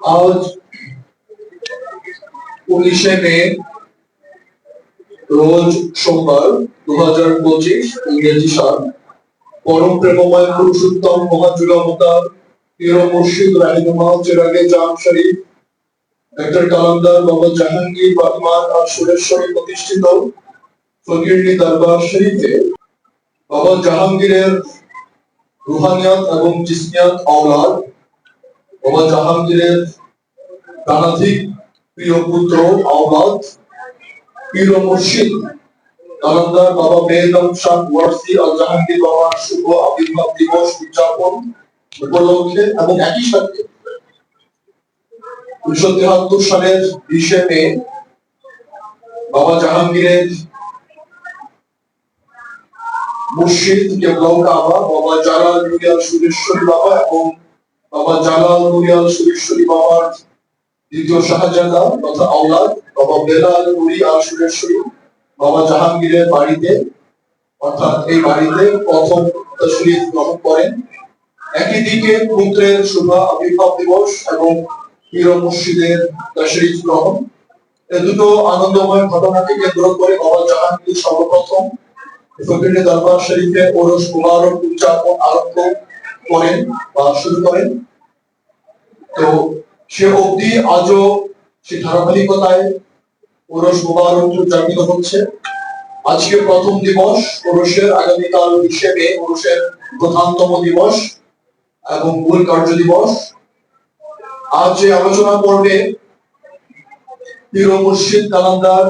আজ উনিশে মে রোজ সোমবার দু হাজার পঁচিশ ইংরেজি সাল। পরম প্রেমময় পুরুষোত্তম মহাজুগাবতার পীর মুর্শিদ রাহিমুল্লাহ চেরাগে জাম শরীফ ডক্টর কালামদার বাবা জাহাঙ্গীর বাগমান আর সুরেশ্বরী প্রতিষ্ঠিত ফকিরনি দরবার শরীফে বাবা জাহাঙ্গীরের রুহানিয়াত এবং জিসমিয়াত আওলাদ বাবা জাহাঙ্গীরের গাণাধিক প্রিয় পুত্র আওলাদ, পীর মুর্শিদ, নালন্দার বাবা বেদম শাহ ওয়ারসি আল জাহাঙ্গীর বাবার শুভ আবির্ভাব দিবস উদযাপন উপলক্ষে এবং একই সাথে উনিশশো তিহাত্তর সালের বিশে মে বাবা জাহাঙ্গীরের মুর্শিদ কেবলাউ কাবা, বাবা জালাল সুরেশ্বরী বাবা এবং বাবা জালাল নুরিয়াল সুরেশ্বরী বাবার দ্বিতীয় শাহজাদা তথা আওলাদ, বাবা বেলাল নুরি আল সুরেশ্বরী বাবা জাহাঙ্গীরের বাড়িতে, অর্থাৎ এই বাড়িতে প্রথম তশরিফ গ্রহণ করেন। একই দিকে পুত্রের শুভ আবির্ভাব দিবস এবং পীর মুর্শিদের তশরিফ গ্রহণ। এই দুটো আনন্দময় ঘটনাকে কেন্দ্র করে বাবা জাহাঙ্গীর সর্বপ্রথম ফকিরের দরবার শরীফে ওরস মুবারক উদযাপন আরম্ভ করেন বা শুরু করেন। তো সে অবধি আজও সে ধারাবাহিকতায় ওরস মুবারক উদযাপিত হচ্ছে। আজকে প্রথম দিবস ওরসের আগামীকাল হিসেবে ওরসের প্রধানতম দিবস এবং মূল কার্য দিবস। আজ যে আলোচনা করবে পীর মুর্শিদ কালান্দার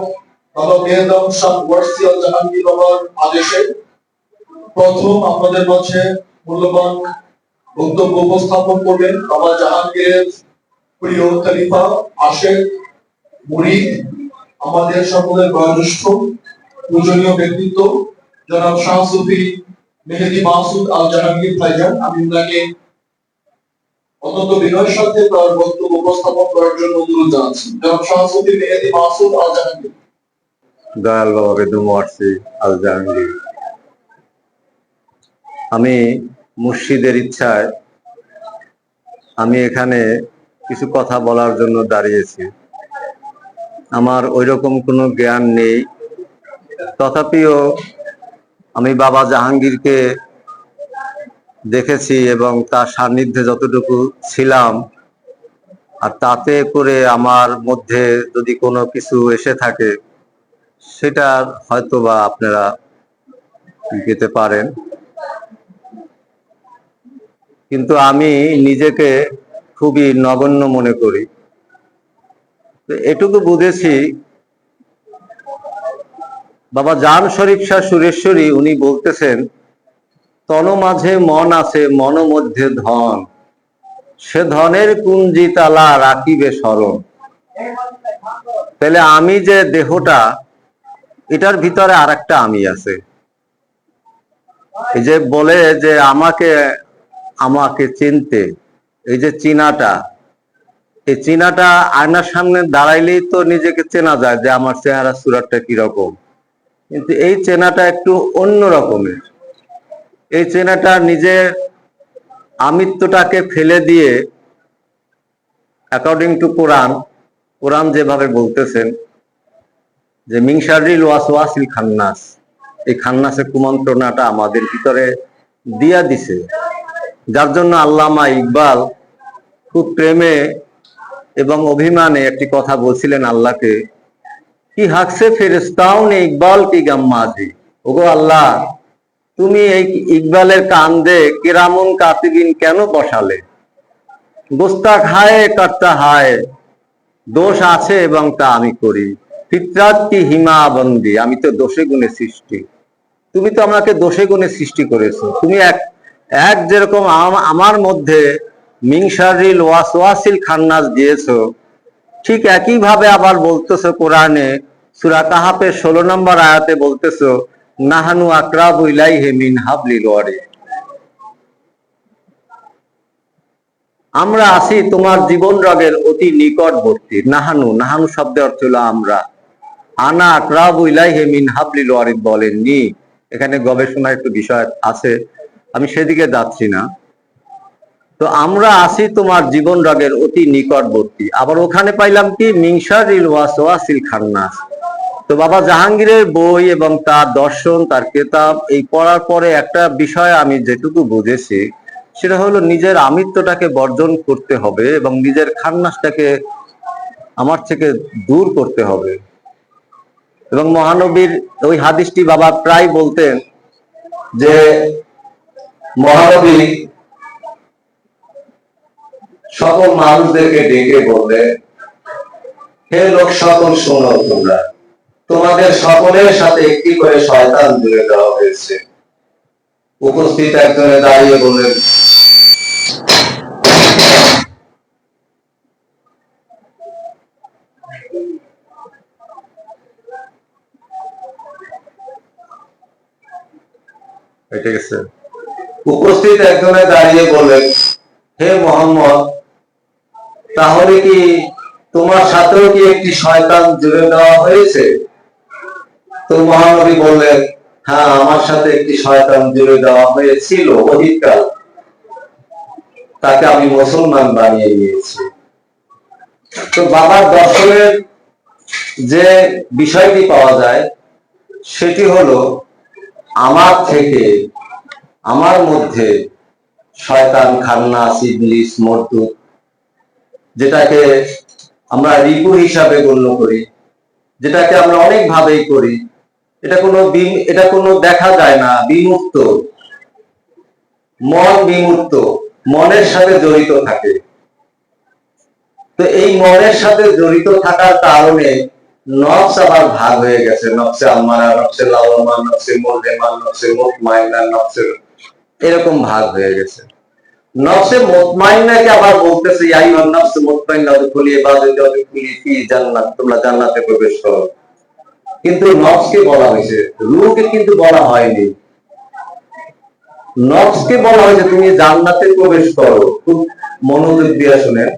বাবা বেদম শাহ ওয়ার্সিয়াল জাহাঙ্গীর বাবার আদেশে। প্রথম আপনাদের মাঝে মূল্যবান বক্তব্য উপস্থাপন করবেন বাবা জাহাঙ্গীরের প্রিয় খলিফা মুরিদ, আমাদের সকলের বয়োজ্যেষ্ঠ পূজনীয় ব্যক্তিত্ব, জনাব শাহ সুফি মেহেদি মাসুদ আল জাহাঙ্গীর ভাইজান। আমি অত্যন্ত বিনয়ের সাথে তার বক্তব্য উপস্থাপন করার জন্য অনুরোধ জানাচ্ছি। জনাব শাহ সুফি মেহেদি মাসুদ আল জাহাঙ্গীর দয়াল আল জাহাঙ্গীর আমি মুর্শিদের ইচ্ছায় আমি এখানে কিছু কথা বলার জন্য দাঁড়িয়েছি। আমার ওইরকম কোনো জ্ঞান নেই। তথাপিও আমি বাবা জাহাঙ্গীরকে দেখেছি এবং তার সান্নিধ্যে যতটুকু ছিলাম আর তাতে করে আমার মধ্যে যদি কোনো কিছু এসে থাকে সেটা হয়তো বা আপনারা পেতে পারেন। কিন্তু আমি নিজেকে খুবই নগণ্য মনে করি। এটুকু বুঝেছি, বাবা জান শরীফ শাহ সুরেশ্বরী উনি বলতেছেন, তন মাঝে মন আছে মন মধ্যে ধন। সে ধনের কুঞ্জি তালা রাখিবে স্মরণ। তাহলে আমি যে দেহটা, এটার ভিতরে আর একটা আমি আছে। যে বলে যে আমাকে আমাকে চিনতে। এই যে চিনাটা, এই চিনাটা আয়নার সামনে দাঁড়াইলেই তো নিজেকে চেনা যায় যে আমার চেহারা সুরাটটা কীরকম। কিন্তু এই চেনাটা একটু অন্য রকমের। এই চেনাটা নিজের আমিত্বটাকে ফেলে দিয়ে অ্যাকর্ডিং টু কোরআন কোরআন যেভাবে বলতেছেন যে মিংসারিল ওয়াসওয়াসিল খান্নাস। এই খান্নাসের কুমন্ত্রণাটা আমাদের ভিতরে দিয়া দিছে। যার জন্য আল্লামা ইকবাল খুব প্রেমে এবং অভিমানে একটি কথা বলছিলেন আল্লাহকে, কি হাকসে ফেরেস্তাও নে ইকবাল কি গাম্মাজি? ওগো আল্লাহ, তুমি এই ইকবালের কান্দে কিরামুন কাতিবিন কেন বসালে? গোস্তা খায় কর্তা হায়, দোষ আছে এবং তা আমি করি। ফিতরাত কি হিমাবন্দি? আমি তো দোষে গুণে সৃষ্টি। তুমি তো আমাকে দোষে গুণে সৃষ্টি করেছ। তুমি এক এক যেরকম আমার মধ্যে মিংসারিল ওয়াসওয়াসিল খান্নাস দিয়েছ, ঠিক একই ভাবে আবার বলতেছো কোরআনে সূরা কাহাফের ষোলো নম্বর আয়াতে বলতেছো, নাহানু আকরাবু ইলাইহি মিন হাবলিল ওয়ারিদ আমরা আছি তোমার জীবন রগের অতি নিকটবর্তী, নাহানু নাহানু শব্দের অর্থ হলো আমরা। আনা আকরাবু ইলাইহি মিন হাবলিল ওয়ারিদ বলেননি। এখানে গবেষণার একটু বিষয় আছে। আমি সেদিকে যাচ্ছি না। তো আমরা আছি তোমার জীবন রাগের অতি নিকটবর্তী। আবার ওখানে পাইলাম কি? মিংসারিল ওয়াসওয়াসিল খান্নাস। তো বাবা জাহাঙ্গীরের বই এবং তার দর্শন, তার কেতাব, এই পড়ার পরে একটা বিষয় আমি যেটুকু বুঝেছি, সেটা হলো নিজের আমিত্বটাকে বর্জন করতে হবে এবং নিজের খান্নাসটাকে আমার থেকে দূর করতে হবে। এবং মহানবীর ওই হাদিসটি বাবা প্রায় বলতেন যে মহানবী সকল মানুষদেরকে ডেকে বললে, হে লোক, সকল শোনো তোমরা। তোমাদের সকলের সাথে একটি করে শয়তান জুড়ে দেওয়া হয়েছে। উপস্থিত একজনে দাঁড়িয়ে বললেন ঠিক আছে উপস্থিত একজনে দাঁড়িয়ে বললেন, হে মোহাম্মদ, তাহলে কি তোমার সাথেও কি একটি শয়তান জুড়ে দেওয়া হয়েছে? তো মহানবী বললেন হ্যাঁ আমার সাথে একটি শয়তান জুড়ে দেওয়া হয়েছিল অধিককাল তাকে আমি মুসলমান বানিয়ে নিয়েছি। তো বাবার দর্শনের যে বিষয়টি পাওয়া যায়, সেটি হলো, আমার থেকে আমার মধ্যে শয়তান খান্নাস ইবলিস মর্দুদ যেটাকে আমরা রিপু হিসাবে গণ্য করি, যেটাকে আমরা অনেক ভাবেই করি, এটা কোনো এটা কোনো দেখা যায় না বিমুক্ত মন বিমুক্ত মনের সাথে জড়িত থাকে। তো এই মনের সাথে জড়িত থাকার কারণে নফস আবার ভাগ হয়ে গেছে, নফসে আম্মারা, নফসে লাওয়ামা নফসে মোল্লেমান নফসে মুতমাইনা, নফসে এরকম ভাগ হয়ে গেছে। নফসে মুতমাইনাকে আবার বলতেছে, ইয়া আইয়ুহান নফসে, মুতমাইনা উদখুলি ইবাদাতি উদখুলি ফি জান্নাত, তোমরা জান্নাতে প্রবেশ করো। কিন্তু নফসকে বলা হয়েছে, রূহকে কিন্তু বলা হয়নি। নফসকে বলা হয়েছে, তুমি জান্নাতে প্রবেশ করো। খুব মনোযোগ দিয়ে শুনে।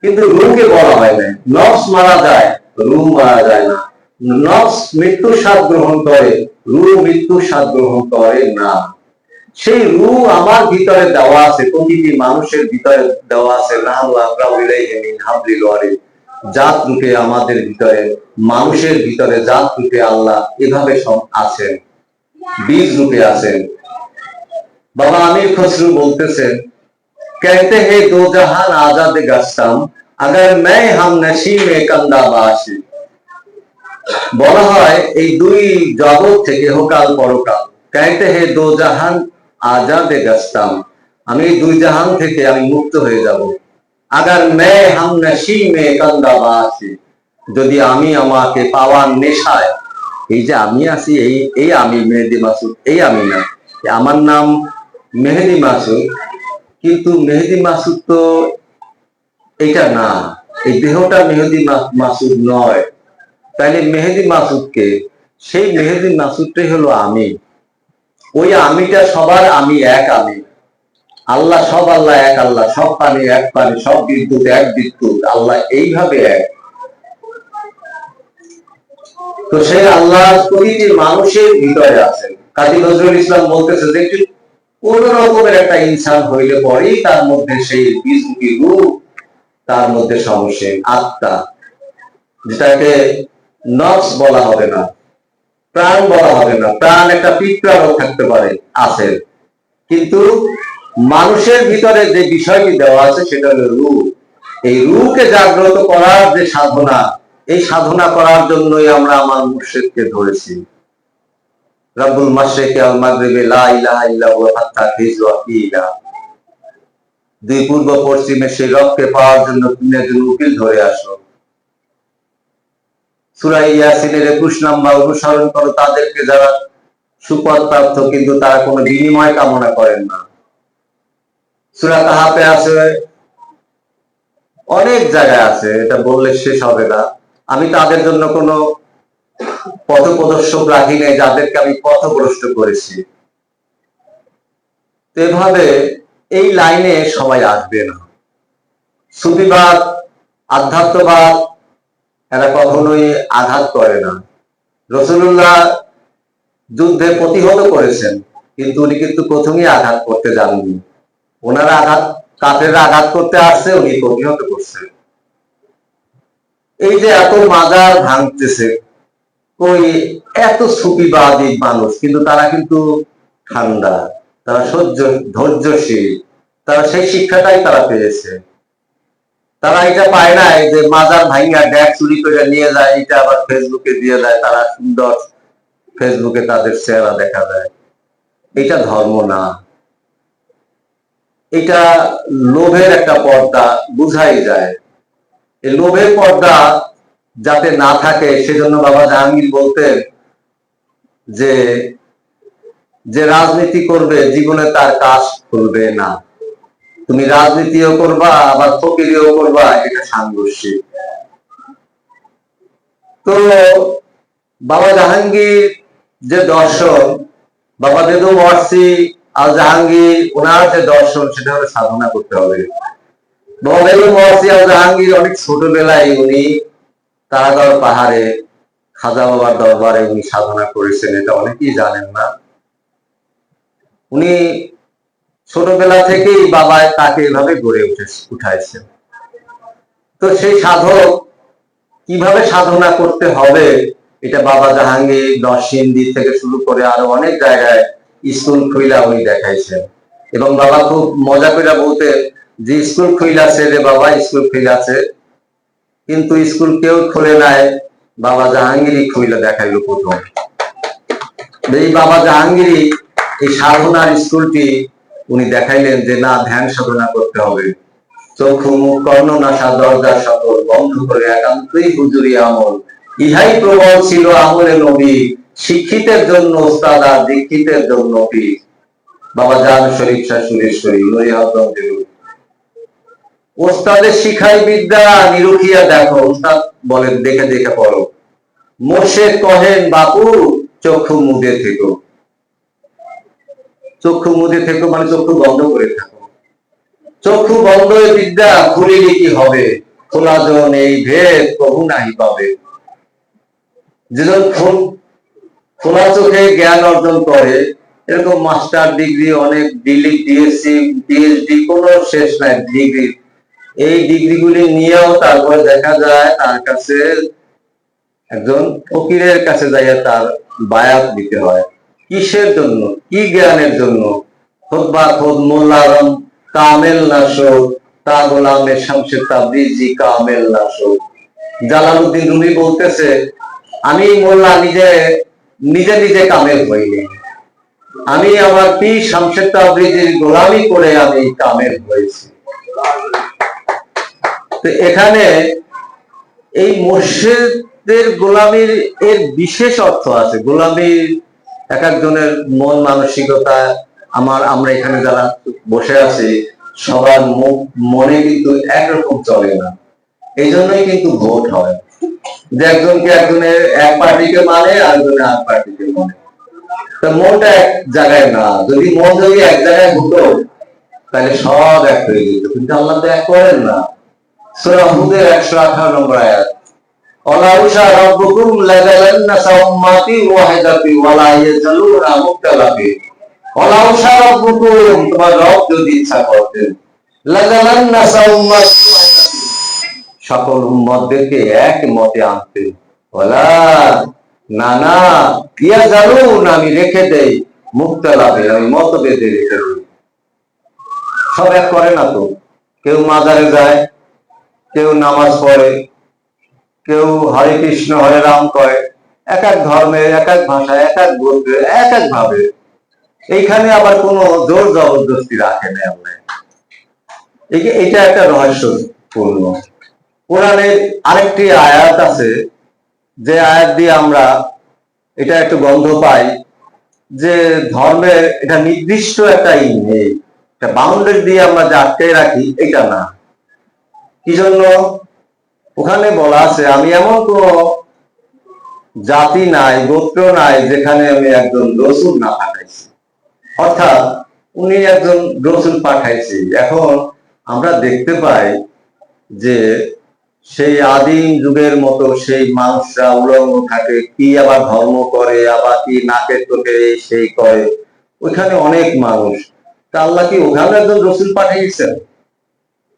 কিন্তু রুহকে বলা হয় না নফস মারা যায়, রুহ মারা যায় না। নফস মৃত্যুর স্বাদ গ্রহণ করে, রুহ মৃত্যুর স্বাদ গ্রহণ করে না। সেই রু আমার ভিতরে দেওয়া আছে প্রতিটি মানুষের ভিতরে দেওয়া আছে জাত রূপে আমাদের ভিতরে, মানুষের ভিতরে জাত রূপে আল্লাহ এভাবে সব আছেন, বীজ রূপে আছেন। বাবা আমির খসরু বলতেছেন কেতে হে দো জাহান আজাদ গাছতাম गस्तम अगर হাম हम মে में বাসি। বলা হয়, এই দুই জগৎ থেকে হোকাল পরকাল কেতে হে দো জাহান আজাদে গাছতাম আমি দুই জাহান থেকে আমি মুক্ত হয়ে যাব। আগার মে হামনা সি মে কান্দা বা যদি আমি আমাকে পাওয়ার নেশায়, এই যে আমি আছি, এই এই আমি মেহেদি মাসুদ, এই আমি না। আমার নাম মেহেদি মাসুদ। কিন্তু মেহেদি মাসুদ তো এটা না। এই দেহটা মেহেদি মাসুদ নয়। তাইলে মেহেদি মাসুদকে, সেই মেহেদি মাসুদটাই হলো আমি। ওই আমিটা সবার আমি, এক আমি। আল্লাহ সব আল্লাহ, এক আল্লাহ। সব পানি, এক পানি, সব বিদ্যুৎ, এক বিদ্যুৎ। আল্লাহ এইভাবে এক। তো সেই আল্লাহ প্রতিটি মানুষের ভিতরে আছেন। কাজী নজরুল ইসলাম বলতেছে যে কোন রকমের একটা ইনসান হইলে পরেই তার মধ্যে সেই বীজমুখী রূপ, তার মধ্যে সমস্যা আত্মা, যেটাকে নফস বলা হবে না। প্রাণ বলা হবে না। প্রাণ একটা পিঁপড়ারও থাকতে পারে, আছে। কিন্তু মানুষের ভিতরে যে বিষয়টি দেওয়া আছে, সেটা হলো রূপ। এই রূপকে জাগ্রত করার যে সাধনা, এই সাধনা করার জন্যই আমরা আমার মুর্শিদকে ধরেছি। রব্বুল মাশরিক আল মাগরিবে লা ইলাহা ইল্লা হাত্তা হিজওয়া ফিলা দুই পূর্ব পশ্চিমে সেই রবকে পাওয়ার জন্য তুমি একজন উকিল ধরে আসো। 21 নাম্বার অনুসরণ করো, তাদেরকে যারা সুপদ প্রাপ্ত কিন্তু তারা কোনো বিনিময় কামনা করেন না। সূরা আছে, অনেক জায়গায় আছে, এটা বললে শেষ হবে না। আমি তাদের জন্য কোনো পথপ্রদর্শক রাখি নাই, যাদেরকে আমি পথভ্রষ্ট করেছি। এভাবে এই লাইনে সবাই আসবে না। সুফিবাদ, আধ্যাত্মবাদ এরা কখনোই আঘাত করে না। রসুল্লাহ যুদ্ধে প্রতিহত করেছেন, কিন্তু উনি কিন্তু প্রথমেই আঘাত করতে যাননি। ওনারা আঘাত কাফের আঘাত করতে আসছে, উনি প্রতিহত করছে এই যে এত মাজার ভাঙতেছে ওই এত সুফিবাদী মানুষ, কিন্তু তারা কিন্তু ঠান্ডা, তারা সহ্য, ধৈর্যশীল, তারা সেই শিক্ষাটাই তারা পেয়েছে। তারা এটা পায় নাই যে মাজার ভাঙ্গা ড্যাগ চুরি করে নিয়ে যায়, এটা আবার ফেসবুকে দিয়ে দেয়, তারা সুন্দর ফেসবুকে তাদের চেহারা দেখা যায় এটা ধর্ম না। এটা লোভের একটা পর্দা বুঝাই যায়। এই লোভের পর্দা যাতে না থাকে, সেজন্য বাবা জাহাঙ্গীর বলতেন যে যে রাজনীতি করবে, জীবনে তার কাজ খুলবে না। তুমি রাজনীতিও করবা, আবার ফকিরিও করবা, এটা সাংঘর্ষিক। তো বাবা জাহাঙ্গীর যে দর্শন, বাবা দেদু ওয়ার্সি আল জাহাঙ্গীর, ওনার যে দর্শন, সেটা হলো সাধনা করতে হবে। বাবা দেদু ওয়ার্সি আল জাহাঙ্গীর অনেক ছোটবেলায় উনি তারাগড় পাহাড়ে, খাজা বাবার দরবারে উনি সাধনা করেছেন, এটা অনেকেই জানেন না। উনি ছোটবেলা থেকেই বাবা তাকে এভাবে গড়ে উঠে উঠাইছেন তো সেই সাধক কীভাবে সাধনা করতে হবে, এটা বাবা জাহাঙ্গীর দর্শিন্দি থেকে শুরু করে আরও অনেক জায়গায় স্কুল খুইলা উনি দেখাইছেন। এবং বাবা খুব মজা করে বলতেন যে স্কুল খুইলাছে রে বাবা, স্কুল খুইলাছে কিন্তু স্কুল কেউ খুলে নাই, বাবা জাহাঙ্গীরই খুইলা দেখাইলো প্রথম। এই বাবা জাহাঙ্গীরই এই সাধনার স্কুলটি উনি দেখাইলেন যে, না, ধ্যান সাধনা করতে হবে। চক্ষু, মুখ, কর্ণ, নাসা, দরজা, সকল বন্ধ করে একান্তই হুজুরি আমল। ইহাই প্রবল ছিল আমলে নবী, শিক্ষিতের জন্য ওস্তাদ আর দীক্ষিতের জন্য পীর। বাবা জান শরীফ শাহ সুরেশ্বরী ওস্তাদের শিখাই বিদ্যা, নিরুখিয়া দেখো। ওস্তাদ বলেন, দেখে দেখে পড়ো। মোর্শেদ কহেন, বাপু, চক্ষু মুদে থেকো। চক্ষু মুদে থেকো মানে চক্ষু বন্ধ করে থাকো। চক্ষু বন্ধ বিদ্যা খুলিলে কি হবে? খোলা জন এই ভেদ প্রভু নাহি পাবে। যেজন খোলা চোখে জ্ঞান অর্জন করে, এরকম মাস্টার ডিগ্রি, অনেক ডিগ্রি ডিএসসি পিএইচডি কোনো শেষ নাই ডিগ্রি। এই ডিগ্রিগুলি নিয়েও তারপরে দেখা যায় তার কাছে একজন ফকিরের কাছে যাইয়া তার বায়াত দিতে হয়। কিসের জন্য? কি জ্ঞানের জন্য? খোদ বা খোদ মোল্লারম, কামেল নাশো তা গোলামে তাবরিজি, কামেল নাশো জালালউদ্দিন রুমি বলতেছে, আমি মোল্লা নিজে নিজে নিজে কামেল হইনি। আমি আমার পি তাবরিজির গোলামি করে আমি কামেল হয়েছি। তো এখানে এই মুর্শিদের গোলামির এর বিশেষ অর্থ আছে। গোলামির এক একজনের মন মানসিকতা, আমার, আমরা এখানে যারা বসে আছি, সবার মনে কিন্তু একরকম চলে না। এই জন্যই কিন্তু ভোট হয়। যে একজনকে একজনের এক পার্টিকে মানে আর একজনের আর পার্টিকে মানে। তা মনটা এক জায়গায় না। যদি মন যদি এক জায়গায় হতো, তাহলে সব এক হয়ে যেত। কিন্তু আল্লাহ তো এক করেন না। সূরা হুদের 118 নম্বর আয়াত। ওয়ালা ইয়াজালুনা রব যদি ইচ্ছা সকল এক মতে আনতেন ওলা না না ইয়া জালুন আমি রেখে দেই মুক্তালাফে আমি মতভেদে রেখে দেই। সব এক করে না তো? কেউ মাজারে যায়, কেউ নামাজ পড়ে কেউ হরে কৃষ্ণ, হরে রাম করে এক এক ধর্মে এক এক ভাষায়, এক এক গোত্রে এক এক ভাবে। এইখানে আবার কোনো জোর জবরদস্তি রাখে না এটা একটা রহস্যপূর্ণ। কোরআনের আরেকটি আয়াত আছে, যে আয়াত দিয়ে আমরা এটা একটু গন্ধ পাই, যে ধর্মে এটা নির্দিষ্ট একটা ই বাউন্ডারি দিয়ে আমরা যে আটকে রাখি এটা না। কি জন্য? ওখানে বলা আছে, আমি এমন কোন জাতি নাই, গোত্র নাই যেখানে আমি একজন রসুল না পাঠাইছি। অর্থাৎ উনি একজন রসুল পাঠাইছি। এখন আমরা দেখতে পাই যে সেই আদিম যুগের মতো সেই মানুষরা উলঙ্গ থাকে, কি আবার ধর্ম করে, আবার কি নাকের তোকে সেই করে। ওইখানে অনেক মানুষ। তা আল্লাহ কি ওখানে একজন রসুল পাঠিয়েছেন?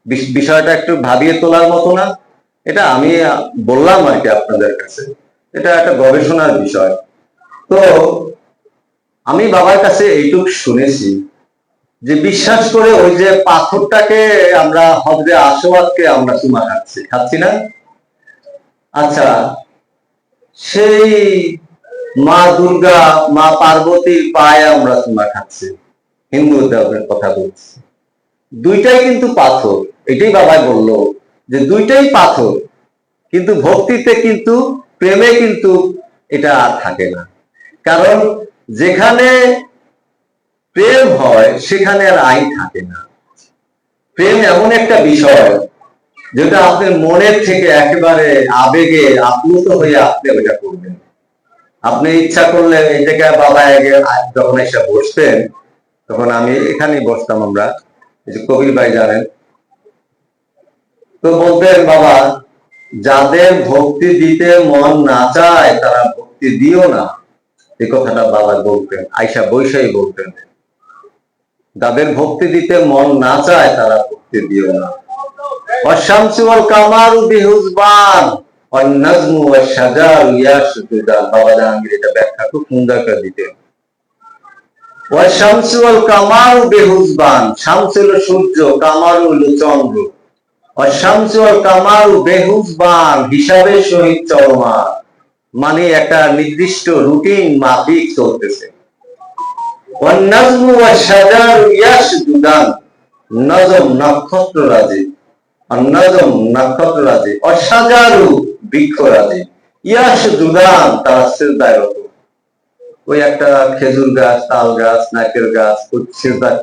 বিষ- বিষয়টা একটু ভাবিয়ে তোলার মতো না? এটা আমি বললাম আর কি আপনাদের কাছে। এটা একটা গবেষণার বিষয়। তো, আমি বাবার কাছে এইটুক শুনেছি যে বিশ্বাস করে ওই যে পাথরটাকে আমরা হজরে আসোয়াদকে আমরা চুমা খাচ্ছি। খাচ্ছি না? আচ্ছা সেই মা দুর্গা, মা পার্বতীর পায়ে আমরা চুমা খাচ্ছি। হিন্দু দেবের কথা বলছি। দুইটাই কিন্তু পাথর। এটাই বাবাই বলল। যে দুইটাই পাথর, কিন্তু ভক্তিতে কিন্তু, প্রেমে কিন্তু এটা আর থাকে না। কারণ যেখানে প্রেম হয়, সেখানে আর আইন থাকে না। প্রেম এমন একটা বিষয়, যেটা আপনার মনের থেকে একেবারে আবেগে আপ্লুত হয়ে আপনি ওইটা করবেন। আপনি ইচ্ছা করলে এই জায়গায় বাবা আগে যখন এসে বসতেন, তখন আমি এখানেই বসতাম আমরা। কবির ভাই জানেন তো বলতেন বাবা, যাদের ভক্তি দিতে মন না চায়, তারা ভক্তি দিও না। এই কথাটা বাবা বলতেন আয়সা বৈশাই বলতেন। যাদের ভক্তি দিতে মন না চায়, তারা ভক্তি দিও না। অশামসু ওয়াল কামারু বিহুজবান অন্নাজমু ইয়াসুদুদান বাবা জাহাঙ্গীর এটা ব্যাখ্যা খুব সুন্দর করে দিতেন। ওয়াশামসু ওয়াল কামারু বিহুজবান শামস হলো সূর্য চন্দ্র। বেহুজবান হিসাবের সহিত চলমান। মানে একটা নির্দিষ্ট রুটিন মাফিক চলতেছে। নজম নক্ষত্র রাজি নক্ষত্র রাজি, অশাজারু বৃক্ষ রাজি ইয়াসজুদান তারা সিজদায় রত। ওই একটা খেজুর গাছ, তাল গাছ নাকের গাছ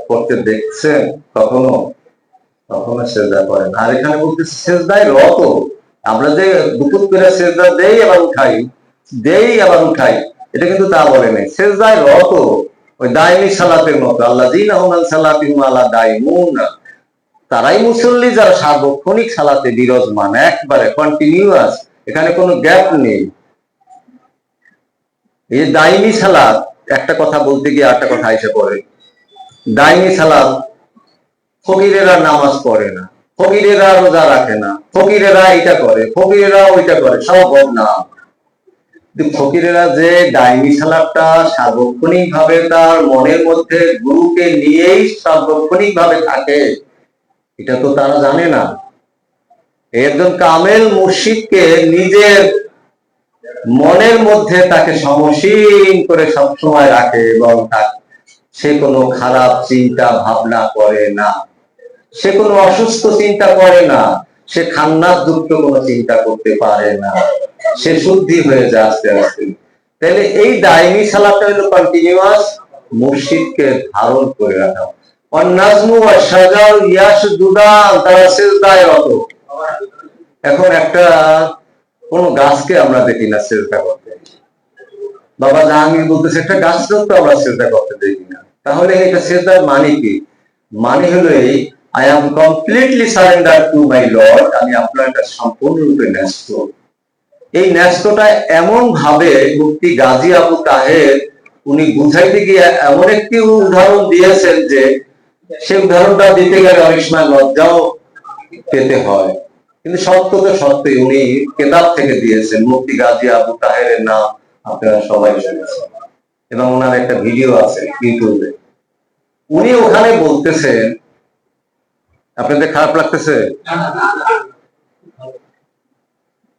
করতে দেখছেন কখনো? কখনো সেজদা করেন আর এখানে বলতে সেজদায় রত। আমরা যে দুপুর করে সেজদা দেই দেই এটা কিন্তু তা বলে নাই। রত। ওই দায়নি সালাতের মতো আল্লাহ দিন আলা দাইমুন। তারাই মুসল্লি, যারা সার্বক্ষণিক সালাতে বিরাজমান, একবারে কন্টিনিউয়াস এখানে কোনো গ্যাপ নেই। এই দাইনি সালাত, একটা কথা বলতে গিয়ে একটা কথা এসে পড়ে। দাইনি সালাত ফকিরেরা নামাজ পড়ে না, ফকিরেরা রোজা রাখে না, ফকিরেরা এটা করে ফকিরেরা ওইটা করে সব না। ফকিরেরা যে ডাইনি সালাদটা সার্বক্ষণিক ভাবে তার মনের মধ্যে গুরুকে নিয়েই সার্বক্ষণিক ভাবে থাকে, এটা তো তারা জানে না। একজন কামেল মুর্শিদকে নিজের মনের মধ্যে তাকে সমসীন করে সবসময় রাখে এবং সে কোনো খারাপ চিন্তা, ভাবনা করে না। সে কোনো অসুস্থ চিন্তা করে না। সে খান্নার যুক্ত কোনো চিন্তা করতে পারে না। সে শুদ্ধি হয়ে যায় আস্তে আস্তে। তাহলে এই দায়নি সালাটা হলো কন্টিনিউয়াস মুর্শিদকে ধারণ করে রাখা। অন্নাজমু ইয়াস তারা রত। এখন একটা, কোন গাছকে আমরা দেখি না করতে। বাবা জাহাঙ্গীর বলতেছে, একটা গাছ তো আমরা সেজদা করতে দেখি না। তাহলে এটা মানে কি? মানে হলো এই I am completely surrender to my lord আমি আপনার সম্পূর্ণরূপে ন্যস্ত। এই ন্যস্তটা এমন ভাবে মুক্তি গাজী আবু তাহের, উনি বুঝাইতে গিয়ে এমন একটি উদাহরণ দিয়েছেন যে, সে উদাহরণটা দিতে গেলে অনেক সময় লজ্জাও পেতে হয়। কিন্তু সত্য তো সত্যি উনি কেতাব থেকে দিয়েছেন, মুক্তি গাজী আবু তাহেরের নাম আপনারা সবাই শুনেছেন। এবং ওনার একটা ভিডিও আছে, ইউটিউবে। উনি ওখানে বলতেছেন আপনাদের খারাপ লাগতেছে?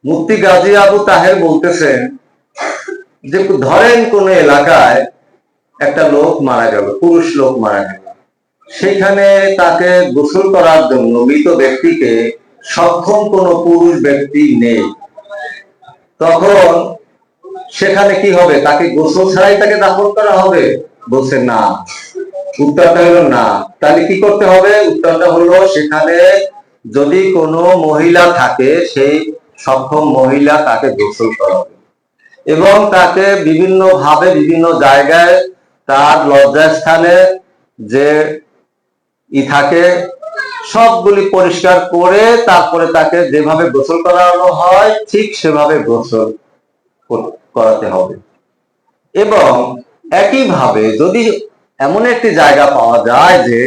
মুফতি গাজী আবু তাহের বলতেছেন যে, ধরেন কোন এলাকায় একটা লোক মারা গেল, পুরুষ লোক মারা গেল। সেখানে তাকে গোসল করার জন্য মৃত ব্যক্তিকে সক্ষম কোন পুরুষ ব্যক্তি নেই। তখন সেখানে কি হবে? তাকে গোসল ছাড়াই তাকে দাফন করা হবে? বলছে না। উত্তরটা হলো না। তাহলে কি করতে হবে? উত্তরটা হলো সেখানে যদি কোনো মহিলা থাকে, সেই সক্ষম মহিলা তাকে গোসল করাবে। এবং তাকে বিভিন্ন ভাবে বিভিন্ন জায়গায় তার লজ্জাস্থানে যে ই থাকে, সবগুলি পরিষ্কার করে তারপরে তাকে যেভাবে গোসল করানো হয়, ঠিক সেভাবে গোসল করাতে হবে। এবং একইভাবে যদি এমন একটি জায়গা পাওয়া যায় যে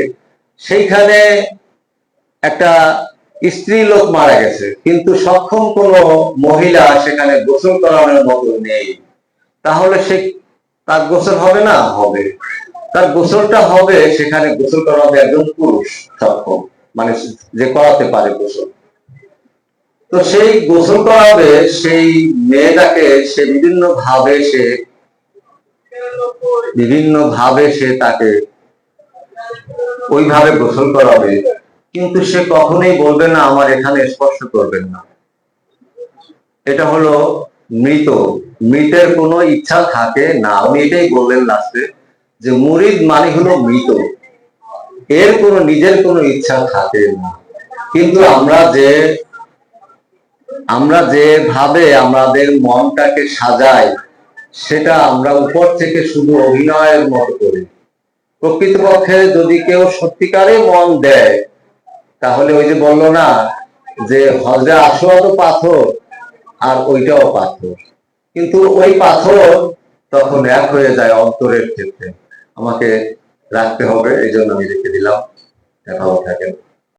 সেইখানে একটা স্ত্রী লোক মারা গেছে, কিন্তু সক্ষম কোনো মহিলা সেখানে গোসল করানোর মতো নেই। তাহলে সে তার গোসল হবে না? হবে। তার গোসলটা হবে সেখানে গোসল করা হবে একজন পুরুষ সক্ষম মানে যে করাতে পারে গোসল। তো সেই গোসল করাবে সেই মেয়েটাকে সে বিভিন্ন ভাবে সে বিভিন্ন ভাবে সে তাকে ওইভাবে গোসল করাবে, কিন্তু সে কখনোই বলবে না, আমার এখানে স্পর্শ করবেন না। এটা হলো মৃত। মৃতের কোনো ইচ্ছা থাকে না। উনি এটাই বললেন লাস্টে যে মুরিদ মানে হলো মৃত। এর কোনো, নিজের কোনো ইচ্ছা থাকে না। কিন্তু আমরা যে, আমরা যেভাবে আমাদের মনটাকে সাজাই সেটা আমরা উপর থেকে শুধু অভিনয়ের মতো করি। প্রকৃতপক্ষে যদি কেউ সত্যিকারে মন দেয়, তাহলে ওই যে বলল না, যে হজরে তো পাথর, আর ওইটাও পাথর। কিন্তু ওই পাথর তখন এক হয়ে যায় অন্তরের ক্ষেত্রে। আমাকে রাখতে হবে, এই জন্য আমি রেখে দিলাম। দেখা থাকেন।